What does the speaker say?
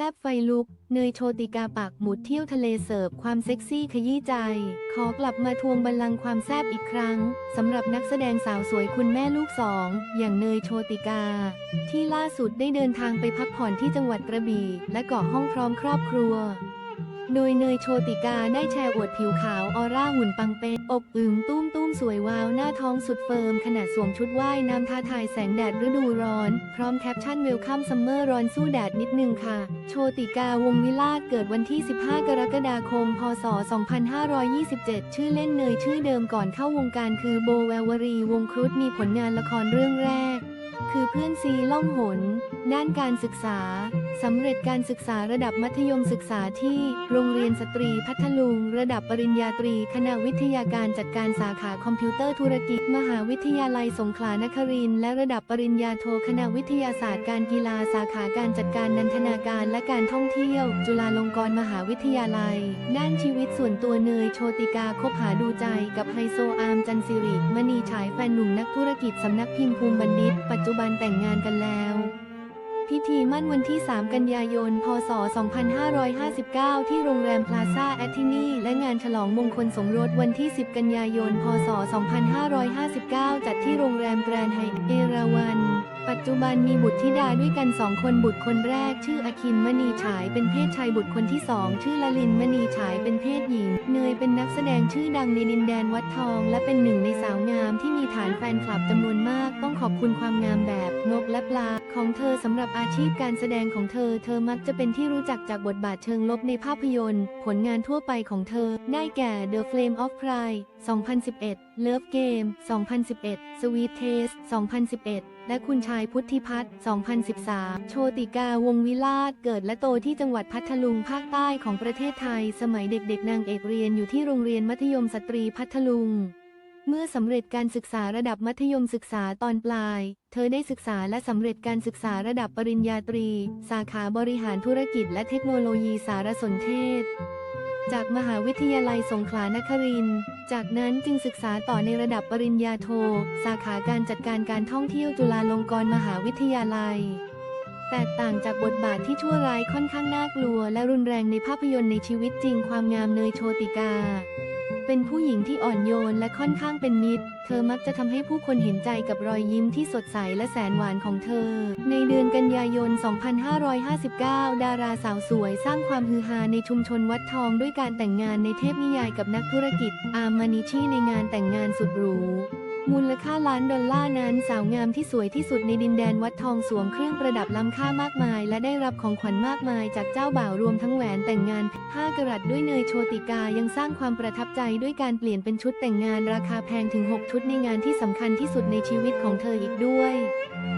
แซบไฟลุก เนยโชติกาปากหมุดเที่ยวทะเลเสิร์ฟความเซ็กซี่ขยี้ใจ ขอกลับมาทวงบัลลังก์ความแซบอีกครั้งสำหรับนักแสดงสาวสวยคุณแม่ลูกสอง อย่างเนยโชติกา ที่ล่าสุดได้เดินทางไปพักผ่อนที่จังหวัดกระบี่ และเกาะห้องพร้อมครอบครัว โดยเนยโชติกาได้แชร์อวดผิวขาวออร่าหุ่นปังเป๊ะอบอึมตุ้มตุ้มสวยวาวหน้าท้องสุดเฟิร์มขณะสวมชุดว่ายน้ำท้าทายแสงแดดฤดูร้อน พร้อมแคปชั่นเวลคัมซัมเมอร์ร้อนสู้แดดนิดนึงค่ะ โชติกาวงวิลาศเกิดวันที่ 15 กรกฎาคม พศ 2527 ชื่อเล่นเนยชื่อเดิมก่อนเข้าวงการคือโบแวววรีวงครุฑมีผลงานละครเรื่องแรก คือเพื่อนซีล่องหน ด้านการศึกษา สำเร็จการศึกษาระดับมัธยมศึกษาที่โรงเรียนสตรีพัทลุง ระดับปริญญาตรี คณะวิทยาการจัดการสาขาคอมพิวเตอร์ธุรกิจ มหาวิทยาลัยสงขลานครินทร์และระดับปริญญาโทคณะวิทยาศาสตร์การกีฬาสาขาการจัดการนันทนาการและการท่องเที่ยว จุฬาลงกรณ์มหาวิทยาลัย ด้านชีวิตส่วนตัวเนยโชติกาคบหาดูใจกับไฮโซอาร์มจันสิริมณีฉายแฟนหนุ่มนักธุรกิจสำนักพิมพ์ภูมิบัณฑิตปัจจุบันแต่งงานกันแล้ว พิธีมั่นวันที่ 3 กันยายน พศ 2559 ที่โรงแรมพลาซ่าแอตทินีและงานฉลองมงคลสมรสวันที่ 10 กันยายน พศ 2559 จัดที่โรงแรมแกรนด์ไฮเอราวัน ปัจจุบันมีบุตรธิดาด้วยกันสองคนบุตรคนแรก ชื่ออคินมณีฉายเป็นเพศชายบุตรคนที่สองชื่อลลินมณีฉายเป็นเพศหญิง เนยเป็นนักแสดงชื่อดังในดินแดนวัดทอง และเป็นหนึ่งในสาวงามที่มีฐานแฟนคลับจำนวนมาก ต้องขอบคุณความงามแบบนกและปลา ของเธอสำหรับอาชีพการแสดงของเธอ เธอมักจะเป็นที่รู้จักจากบทบาทเชิงลบในภาพยนตร์ ผลงานทั่วไปของเธอ ได้แก่ The Flame of Pride 2011 Love Game 2011 Sweet Taste 2011 และคุณชายพุทธิพัฒน์ 2013 โชติกาวงวิลาศเกิดและโตที่จังหวัดพัทลุงภาคใต้ของประเทศไทย สมัยเด็กๆนางเอกเรียนอยู่ที่โรงเรียนมัธยมสตรีพัทลุง เมื่อสำเร็จการศึกษาระดับมัธยมศึกษาตอนปลาย เธอได้ศึกษาและสำเร็จการศึกษาระดับปริญญาตรี สาขาบริหารธุรกิจและเทคโนโลยีสารสนเทศ จากมหาวิทยาลัยสงขลานครินทร์ จากนั้นจึงศึกษาต่อในระดับปริญญาโท สาขาการจัดการการท่องเที่ยวจุฬาลงกรณ์มหาวิทยาลัย แตกต่างจากบทบาทที่ชั่วร้ายค่อนข้างน่ากลัว และรุนแรงในภาพยนตร์ในชีวิตจริงความงามเนยโชติกา เป็นผู้หญิงที่อ่อนโยนและค่อนข้างเป็นมิตร เธอมักจะทำให้ผู้คนเห็นใจกับรอยยิ้มที่สดใสและแสนหวานของเธอ ในเดือนกันยายน 2559 ดาราสาวสวยสร้างความฮือฮาในชุมชนวัดทองด้วยการแต่งงานในเทพนิยายกับนักธุรกิจ อาร์มานิชีในงานแต่งงานสุดหรู มูลค่าล้านดอลลาร์นั้นสาวงามที่สวยที่สุดในดินแดนวัดทองสวมเครื่องประดับล้ำค่ามากมาย และได้รับของขวัญมากมายจากเจ้าบ่าวรวมทั้งแหวนแต่งงาน 5 กรัตด้วยเนยโชติกายังสร้างความประทับใจด้วยการเปลี่ยนเป็นชุดแต่งงานราคาแพงถึง 6 ชุดในงานที่สำคัญที่สุดในชีวิตของเธออีกด้วย